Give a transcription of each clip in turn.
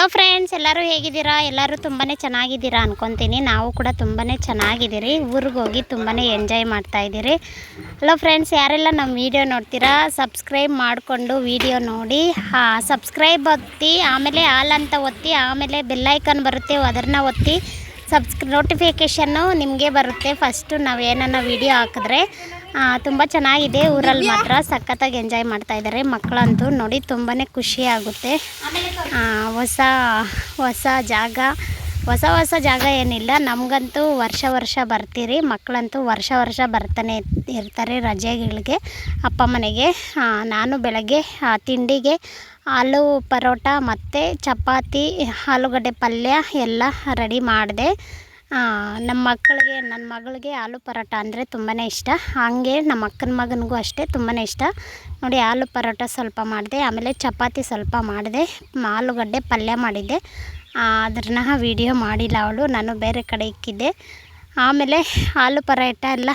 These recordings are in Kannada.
ಎಲ್ಲರೂ ಹೇಗಿದ್ದೀರಾ? ಎಲ್ಲರೂ ತುಂಬಾ ಚೆನ್ನಾಗಿದ್ದೀರಾ ಅಂದ್ಕೊತೀನಿ ನಾವು ಕೂಡ ತುಂಬಾ ಚೆನ್ನಾಗಿದ್ದೀರಿ. ಊರಿಗೆ ಹೋಗಿ ತುಂಬಾ ಎಂಜಾಯ್ ಮಾಡ್ತಾ ಇದ್ದೀರಿ. ಹಲೋ ಫ್ರೆಂಡ್ಸ್ ಯಾರೆಲ್ಲ ನಮ್ಮ ವೀಡಿಯೋ ನೋಡ್ತೀರಾ ಸಬ್ಸ್ಕ್ರೈಬ್ ಮಾಡಿಕೊಂಡು ವಿಡಿಯೋ ನೋಡಿ. ಹಾಂ ಸಬ್ಸ್ಕ್ರೈಬ್ ಒತ್ತಿ, ಆಮೇಲೆ ಆಲ್ ಅಂತ ಒತ್ತಿ, ಆಮೇಲೆ ಬೆಲ್ಲೈಕನ್ ಬರುತ್ತೆ, ಅದನ್ನು ಒತ್ತಿ. ಸಬ್ಸ್ಕ್ ನೋಟಿಫಿಕೇಷನ್ನು ನಿಮಗೆ ಬರುತ್ತೆ. ಫಸ್ಟು ನಾವು ಏನನ್ನ ವಿಡಿಯೋ ಹಾಕಿದ್ರೆ ತುಂಬ ಚೆನ್ನಾಗಿದೆ. ಊರಲ್ಲಿ ಮಾತ್ರ ಸಖತ್ತಾಗಿ ಎಂಜಾಯ್ ಮಾಡ್ತಾ ಇದ್ದಾರೆ ಮಕ್ಕಳಂತೂ ನೋಡಿ ತುಂಬಾ ಖುಷಿ ಆಗುತ್ತೆ. ಹೊಸ ಹೊಸ ಜಾಗ. ಹೊಸ ಹೊಸ ಜಾಗ ಏನಿಲ್ಲ. ನಮಗಂತೂ ವರ್ಷ ವರ್ಷ ಬರ್ತೀರಿ. ಮಕ್ಕಳಂತೂ ವರ್ಷ ವರ್ಷ ಬರ್ತಾನೆ ಇರ್ತಾರೆ ರಜೆಗಳಿಗೆ. ಅಪ್ಪ ಮನೆಗೆ ನಾನು ಬೆಳಗ್ಗೆ ತಿಂಡಿಗೆ ಆಲೂ ಪರೋಟ ಮತ್ತು ಚಪಾತಿ, ಆಲೂಗಡ್ಡೆ ಪಲ್ಯ ಎಲ್ಲ ರೆಡಿ ಮಾಡಿದೆ. ನಮ್ಮ ಮಕ್ಕಳಿಗೆ ನನ್ನ ಮಗಳಿಗೆ ಆಲೂ ಪರೋಟ ಅಂದರೆ ತುಂಬಾ ಇಷ್ಟ. ಹಾಗೆ ನಮ್ಮ ಅಕ್ಕನ ಮಗನಿಗೂ ಅಷ್ಟೇ ತುಂಬಾ ಇಷ್ಟ. ನೋಡಿ ಆಲೂ ಪರೋಟ ಸ್ವಲ್ಪ ಮಾಡಿದೆ, ಆಮೇಲೆ ಚಪಾತಿ ಸ್ವಲ್ಪ ಮಾಡಿದೆ, ಆಲೂಗಡ್ಡೆ ಪಲ್ಯ ಮಾಡಿದ್ದೆ. ಅದನ್ನ ವೀಡಿಯೋ ಮಾಡಿಲ್ಲ ಅವಳು, ನಾನು ಬೇರೆ ಕಡೆ ಇಕ್ಕಿದ್ದೆ. ಆಮೇಲೆ ಆಲೂ ಪರೋಟ ಎಲ್ಲ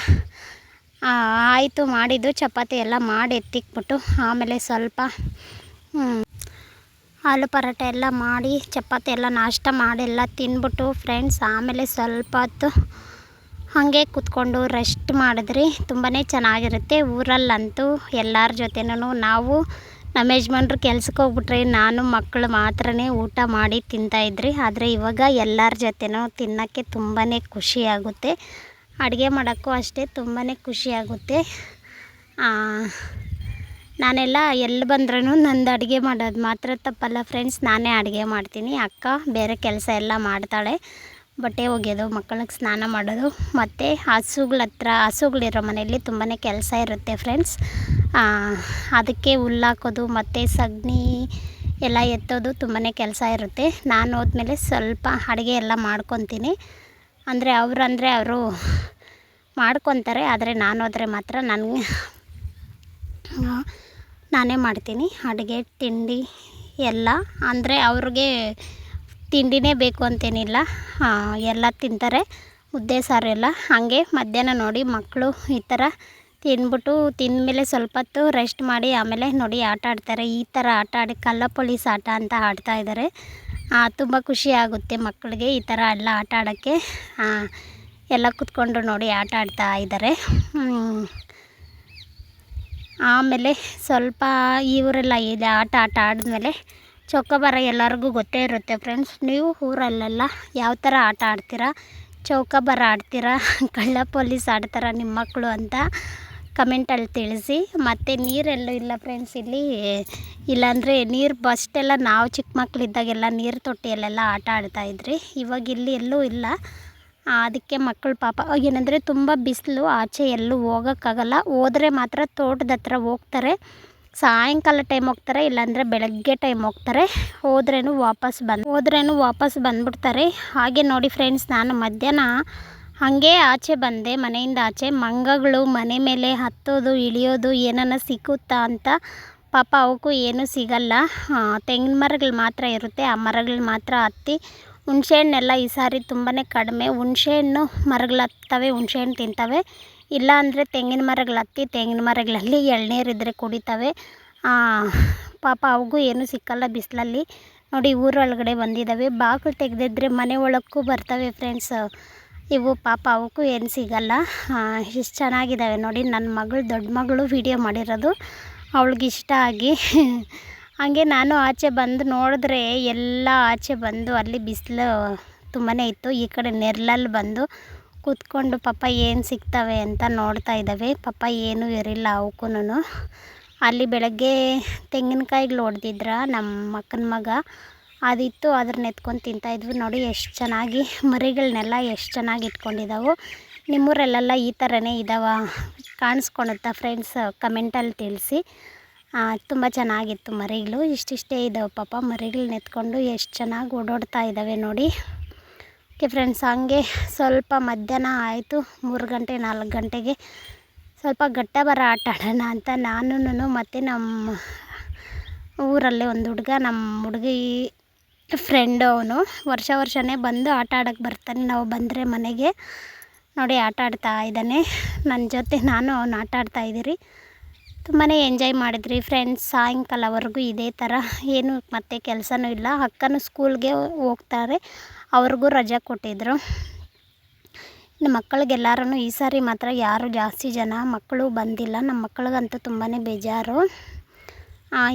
ಆಯಿತು, ಮಾಡಿದ್ದು, ಚಪಾತಿ ಎಲ್ಲ ಮಾಡಿ ಎತ್ತಿಕ್ಬಿಟ್ಟು ಆಮೇಲೆ ಸ್ವಲ್ಪ ಆಲೂ ಪರೋಟ ಎಲ್ಲ ಮಾಡಿ ಚಪಾತಿ ಎಲ್ಲ ನಾಷ್ಟ ಮಾಡಿ ಎಲ್ಲ ತಿನ್ಬಿಟ್ಟು ಫ್ರೆಂಡ್ಸ್ ಆಮೇಲೆ ಸ್ವಲ್ಪ ಹೊತ್ತು ಹಾಗೆ ಕೂತ್ಕೊಂಡು ರೆಸ್ಟ್ ಮಾಡಿದ್ರಿ. ತುಂಬಾ ಚೆನ್ನಾಗಿರುತ್ತೆ. ಊರಲ್ಲಂತೂ ಎಲ್ಲರ ಜೊತೆನೂ ನಾವು ನಮ್ಮ ಯಜಮಾನ್ರು ಕೆಲ್ಸಕ್ಕೆ ಹೋಗ್ಬಿಟ್ರೆ ನಾನು ಮಕ್ಕಳು ಮಾತ್ರನೇ ಊಟ ಮಾಡಿ ತಿಂತಾಯಿದ್ರಿ ಆದರೆ ಇವಾಗ ಎಲ್ಲರ ಜೊತೆನೂ ತಿನ್ನೋಕ್ಕೆ ತುಂಬಾ ಖುಷಿ ಆಗುತ್ತೆ. ಅಡುಗೆ ಮಾಡೋಕ್ಕೂ ಅಷ್ಟೇ ತುಂಬಾ ಖುಷಿ ಆಗುತ್ತೆ. ಆ, ನಾನೆಲ್ಲ ಎಲ್ಲಿ ಬಂದ್ರೂ ನಂದು ಅಡುಗೆ ಮಾಡೋದು ಮಾತ್ರ ತಪ್ಪಲ್ಲ ಫ್ರೆಂಡ್ಸ್. ನಾನೇ ಅಡುಗೆ ಮಾಡ್ತೀನಿ. ಅಕ್ಕ ಬೇರೆ ಕೆಲಸ ಎಲ್ಲ ಮಾಡ್ತಾಳೆ. ಬಟ್ಟೆ ಒಗೆಯೋದು, ಮಕ್ಕಳಿಗೆ ಸ್ನಾನ ಮಾಡೋದು, ಮತ್ತು ಹಸುಗಳ ಹತ್ರ, ಹಸುಗಳಿರೋ ಮನೆಯಲ್ಲಿ ತುಂಬಾ ಕೆಲಸ ಇರುತ್ತೆ ಫ್ರೆಂಡ್ಸ್. ಅದಕ್ಕೆ ಹುಲ್ಲಾಕೋದು ಮತ್ತು ಸಗಣಿ ಎಲ್ಲ ಎತ್ತೋದು ತುಂಬಾ ಕೆಲಸ ಇರುತ್ತೆ. ನಾನು ಹೋದ್ಮೇಲೆ ಸ್ವಲ್ಪ ಅಡುಗೆ ಎಲ್ಲ ಮಾಡ್ಕೊತೀನಿ. ಅಂದರೆ ಅವರು ಅಂದರೆ ಅವರು ಮಾಡ್ಕೊತಾರೆ, ಆದರೆ ನಾನು ಹೋದರೆ ಮಾತ್ರ ನನಗೆ ನಾನೇ ಮಾಡ್ತೀನಿ. ಅಡುಗೆ, ತಿಂಡಿ ಎಲ್ಲ. ಅಂದರೆ ಅವ್ರಿಗೆ ತಿಂಡಿನೇ ಬೇಕು ಅಂತೇನಿಲ್ಲ. ಎಲ್ಲ ತಿಂತಾರೆ. ಮುದ್ದೆ, ಸಾರು ಎಲ್ಲ. ಹಾಗೆ ಮಧ್ಯಾಹ್ನ ನೋಡಿ ಮಕ್ಕಳು ಈ ಥರ ತಿಂದ್ಬಿಟ್ಟು ತಿಂದಮೇಲೆ ಸ್ವಲ್ಪ ಹೊತ್ತು ರೆಸ್ಟ್ ಮಾಡಿ ಆಮೇಲೆ ನೋಡಿ ಆಟ ಆಡ್ತಾರೆ. ಈ ಥರ ಆಟ ಆಡಿ ಕಲ್ಲ ಪೊಲೀಸ್ ಆಟ ಅಂತ ಆಡ್ತಾ ಇದ್ದಾರೆ. ತುಂಬ ಖುಷಿ ಆಗುತ್ತೆ ಮಕ್ಕಳಿಗೆ ಈ ಥರ ಎಲ್ಲ ಆಟ ಆಡೋಕ್ಕೆ. ಎಲ್ಲ ಕೂತ್ಕೊಂಡು ನೋಡಿ ಆಟ ಆಡ್ತಾ ಇದ್ದಾರೆ. ಆಮೇಲೆ ಸ್ವಲ್ಪ ಇವರೆಲ್ಲ ಇದೆ, ಆಟ ಆಟ ಆಡಿದ್ಮೇಲೆ ಚೌಕಬಾರ ಎಲ್ಲರಿಗೂ ಗೊತ್ತೇ ಇರುತ್ತೆ ಫ್ರೆಂಡ್ಸ್ ನೀವು ಊರಲ್ಲೆಲ್ಲ ಯಾವ ಥರ ಆಟ ಆಡ್ತೀರಾ? ಚೌಕಾಬಾರ ಆಡ್ತೀರಾ? ಕಳ್ಳ ಪೊಲೀಸ್ ಆಡ್ತಾರ ನಿಮ್ಮ ಮಕ್ಕಳು ಅಂತ ಕಮೆಂಟಲ್ಲಿ ತಿಳಿಸಿ. ಮತ್ತು ನೀರೆಲ್ಲೂ ಇಲ್ಲ ಫ್ರೆಂಡ್ಸ್ ಇಲ್ಲಿ. ಇಲ್ಲಾಂದರೆ ನೀರು ಫಸ್ಟೆಲ್ಲ ನಾವು ಚಿಕ್ಕ ಮಕ್ಕಳಿದ್ದಾಗೆಲ್ಲ ನೀರು ತೊಟ್ಟಿಯಲ್ಲೆಲ್ಲ ಆಟ ಆಡ್ತಾಯಿದ್ರಿ ಇವಾಗ ಇಲ್ಲಿ ಎಲ್ಲೂ ಇಲ್ಲ. ಅದಕ್ಕೆ ಮಕ್ಕಳು ಪಾಪ. ಏನಂದರೆ ತುಂಬ ಬಿಸಿಲು, ಆಚೆ ಎಲ್ಲೂ ಹೋಗೋಕ್ಕಾಗಲ್ಲ. ಹೋದರೆ ಮಾತ್ರ ತೋಟದ ಹತ್ರ ಹೋಗ್ತಾರೆ. ಸಾಯಂಕಾಲ ಟೈಮ್ ಹೋಗ್ತಾರೆ, ಇಲ್ಲಾಂದರೆ ಬೆಳಗ್ಗೆ ಟೈಮ್ ಹೋಗ್ತಾರೆ. ಹೋದ್ರೂ ವಾಪಸ್ ಬಂದು ಹೋದ್ರೂ ವಾಪಸ್ ಬಂದ್ಬಿಡ್ತಾರೆ. ಹಾಗೆ ನೋಡಿ ಫ್ರೆಂಡ್ಸ್ ನಾನು ಮಧ್ಯಾಹ್ನ ಹಾಗೆ ಆಚೆ ಬಂದೆ. ಮನೆಯಿಂದ ಆಚೆ ಮಂಗಗಳು ಮನೆ ಮೇಲೆ ಹತ್ತೋದು, ಇಳಿಯೋದು ಏನನ್ನ ಸಿಕ್ಕುತ್ತಾ ಅಂತ. ಪಾಪ ಅವಕ್ಕೂ ಏನೂ ಸಿಗಲ್ಲ. ತೆಂಗಿನ ಮರಗಳು ಮಾತ್ರ ಇರುತ್ತೆ. ಆ ಮರಗಳು ಮಾತ್ರ ಹತ್ತಿ ಹುಣ್ಸೆಹಣ್ಣೆಲ್ಲ ಈ ಸಾರಿ ತುಂಬಾ ಕಡಿಮೆ. ಹುಣ್ಸೆಹಣ್ಣು ಮರಗಳತ್ತವೆ ಹತ್ತವೆ ಹುಣ್ಸೆಹಣ್ಣು ತಿಂತವೆ. ಇಲ್ಲ ಅಂದರೆ ತೆಂಗಿನ ಮರಗಳು ಹತ್ತಿ, ತೆಂಗಿನ ಮರಗಳಲ್ಲಿ ಎಳ್ನೀರಿದ್ದರೆ ಕುಡಿತವೆ. ಪಾಪ ಅವಗೂ ಏನೂ ಸಿಕ್ಕಲ್ಲ ಬಿಸಿಲಲ್ಲಿ. ನೋಡಿ, ಊರೊಳಗಡೆ ಬಂದಿದ್ದಾವೆ ಬಾಗಿಲು ತೆಗೆದಿದ್ರೆ ಮನೆ ಒಳಕ್ಕೂ ಬರ್ತವೆ ಫ್ರೆಂಡ್ಸ್ ಇವು ಪಾಪ ಅವಕ್ಕೂ ಏನು ಸಿಗಲ್ಲ. ಇಷ್ಟು ಚೆನ್ನಾಗಿದ್ದಾವೆ ನೋಡಿ. ನನ್ನ ಮಗಳು, ದೊಡ್ಡ ಮಗಳು ವಿಡಿಯೋ ಮಾಡಿರೋದು. ಅವಳಿಗಿಷ್ಟ ಆಗಿ ಹಾಗೆ ನಾನು ಆಚೆ ಬಂದು ನೋಡಿದ್ರೆ ಎಲ್ಲ ಆಚೆ ಬಂದು ಅಲ್ಲಿ ಬಿಸಿಲು ತುಂಬಾ ಇತ್ತು. ಈ ಕಡೆ ನೆರಳಲ್ಲಿ ಬಂದು ಕೂತ್ಕೊಂಡು ಪಾಪ ಏನು ಸಿಗ್ತವೆ ಅಂತ ನೋಡ್ತಾ ಇದ್ದಾವೆ. ಪಾಪ ಏನೂ ಇರಲಿಲ್ಲ ಅವಕ್ಕೂ ಅಲ್ಲಿ ಬೆಳಗ್ಗೆ ತೆಂಗಿನಕಾಯಿಗಳು ಹೊಡೆದಿದ್ರ ನಮ್ಮ ಅಕ್ಕನ ಮಗ. ಅದಿತ್ತು ಅದನ್ನ ಎತ್ಕೊಂಡು ತಿಂತಾಯಿದ್ವಿ ನೋಡಿ, ಎಷ್ಟು ಚೆನ್ನಾಗಿ ಮರಿಗಳನ್ನೆಲ್ಲ ಎಷ್ಟು ಚೆನ್ನಾಗಿ ಇಟ್ಕೊಂಡಿದ್ದಾವೆ ನಿಮ್ಮೂರಲ್ಲೆಲ್ಲ ಈ ಥರನೇ ಇದ್ದಾವ ಕಾಣಿಸ್ಕೊಳುತ್ತಾ ಫ್ರೆಂಡ್ಸ್ ಕಮೆಂಟಲ್ಲಿ ತಿಳಿಸಿ. ತುಂಬ ಚೆನ್ನಾಗಿತ್ತು ಮರಿಗಳು. ಇಷ್ಟಿಷ್ಟೇ ಇದ್ದಾವೆ ಪಾಪ. ಮರಿಗಳನ್ನ ಎತ್ಕೊಂಡು ಎಷ್ಟು ಚೆನ್ನಾಗಿ ಓಡಾಡ್ತಾ ಇದ್ದಾವೆ ನೋಡಿ. ಓಕೆ ಫ್ರೆಂಡ್ಸ್ ಹಂಗೆ ಸ್ವಲ್ಪ ಮಧ್ಯಾಹ್ನ ಆಯಿತು. ಮೂರು ಗಂಟೆ, ನಾಲ್ಕು ಗಂಟೆಗೆ ಸ್ವಲ್ಪ ಗಟ್ಟ ಬರ ಆಟ ಆಡೋಣ ಅಂತ ನಾನು ಮತ್ತು ನಮ್ಮ ಊರಲ್ಲೇ ಒಂದು ಹುಡುಗ, ನಮ್ಮ ಹುಡುಗಿ ಫ್ರೆಂಡು ಅವನು. ವರ್ಷ ವರ್ಷವೇ ಬಂದು ಆಟ ಆಡೋಕ್ಕೆ ಬರ್ತಾನೆ. ನಾವು ಬಂದರೆ ಮನೆಗೆ ನೋಡಿ ಆಟ ಆಡ್ತಾ ಇದ್ದಾನೆ. ನನ್ನ ಜೊತೆ ನಾನು ಅವನು ಆಟ ಆಡ್ತಾ ಇದ್ದೀರಿ. ತುಂಬಾ ಎಂಜಾಯ್ ಮಾಡಿದ್ರಿ ಫ್ರೆಂಡ್ಸ್ ಸಾಯಂಕಾಲವರೆಗೂ ಇದೇ ಥರ ಏನು ಮತ್ತೆ ಕೆಲಸನೂ ಇಲ್ಲ. ಅಕ್ಕನೂ ಸ್ಕೂಲ್ಗೆ ಹೋಗ್ತಾರೆ, ಅವ್ರಿಗೂ ರಜೆ ಕೊಟ್ಟಿದ್ದರು ನಮ್ಮ ಮಕ್ಕಳಿಗೆಲ್ಲರೂ ಈ ಸಾರಿ ಮಾತ್ರ ಯಾರು ಜಾಸ್ತಿ ಜನ ಮಕ್ಕಳು ಬಂದಿಲ್ಲ. ನಮ್ಮ ಮಕ್ಕಳಿಗಂತೂ ತುಂಬಾ ಬೇಜಾರು.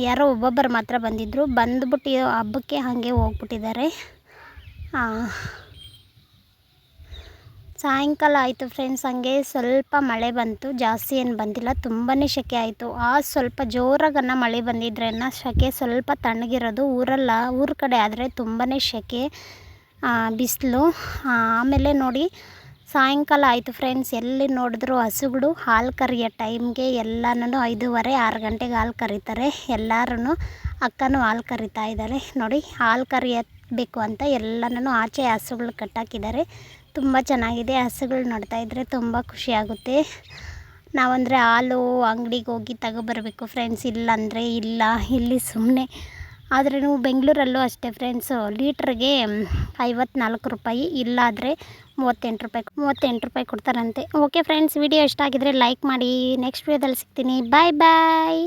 ಯಾರೋ ಒಬ್ಬೊಬ್ಬರು ಮಾತ್ರ ಬಂದಿದ್ದರು ಬಂದ್ಬಿಟ್ಟು ಹಬ್ಬಕ್ಕೆ ಹಾಗೆ ಹೋಗ್ಬಿಟ್ಟಿದ್ದಾರೆ. ಸಾಯಂಕಾಲ ಆಯಿತು ಫ್ರೆಂಡ್ಸ್ ಹಂಗೆ ಸ್ವಲ್ಪ ಮಳೆ ಬಂತು, ಜಾಸ್ತಿ ಏನು ಬಂದಿಲ್ಲ ತುಂಬಾ ಸೆಕೆ ಆಯಿತು. ಆ ಸ್ವಲ್ಪ ಜೋರಾಗನ್ನ ಮಳೆ ಬಂದಿದ್ರೇನ ಸೆಕೆ ಸ್ವಲ್ಪ ತಣ್ಣಗಿರೋದು ಊರಲ್ಲ, ಊರ ಕಡೆ ಆದರೆ ತುಂಬಾ ಸೆಕೆ ಬಿಸಿಲು. ಆಮೇಲೆ ನೋಡಿ, ಸಾಯಂಕಾಲ ಆಯಿತು ಫ್ರೆಂಡ್ಸ್ ಎಲ್ಲಿ ನೋಡಿದ್ರು ಹಸುಗಳು, ಹಾಲು ಕರಿಯೋ ಟೈಮ್ಗೆ ಎಲ್ಲನೂ ಐದೂವರೆ, ಆರು ಗಂಟೆಗೆ ಹಾಲು ಕರೀತಾರೆ. ಎಲ್ಲರೂ ಅಕ್ಕನೂ ಹಾಲು ಕರಿತಾ ಇದ್ದಾರೆ. ನೋಡಿ, ಹಾಲು ಕರಿಯಬೇಕು ಅಂತ ಎಲ್ಲನೂ ಆಚೆ ಹಸುಗಳು ಕಟ್ಟಾಕಿದ್ದಾರೆ. ತುಂಬ ಚೆನ್ನಾಗಿದೆ. ಹಸುಗಳು ನೋಡ್ತಾ ಇದ್ದರೆ ತುಂಬ ಖುಷಿಯಾಗುತ್ತೆ ನಾವಂದರೆ ಹಾಲು, ಅಂಗಡಿಗೆ ಹೋಗಿ ತಗೊಬರ್ಬೇಕು ಫ್ರೆಂಡ್ಸ್ ಇಲ್ಲಾಂದರೆ ಇಲ್ಲ. ಇಲ್ಲಿ ಸುಮ್ಮನೆ ಆದ್ರೂ ಬೆಂಗಳೂರಲ್ಲೂ ಅಷ್ಟೇ ಫ್ರೆಂಡ್ಸು ಲೀಟ್ರಿಗೆ ಐವತ್ನಾಲ್ಕು ರೂಪಾಯಿ. ಇಲ್ಲಾದರೆ ಮೂವತ್ತೆಂಟು ರೂಪಾಯಿ ಮೂವತ್ತೆಂಟು ರೂಪಾಯಿ ಕೊಡ್ತಾರಂತೆ. ಓಕೆ ಫ್ರೆಂಡ್ಸ್ ವಿಡಿಯೋ ಇಷ್ಟ ಆಗಿದ್ರೆ ಲೈಕ್ ಮಾಡಿ. ನೆಕ್ಸ್ಟ್ ವಿಡಿಯೋದಲ್ಲಿ ಸಿಗ್ತೀನಿ. ಬಾಯ್ ಬಾಯ್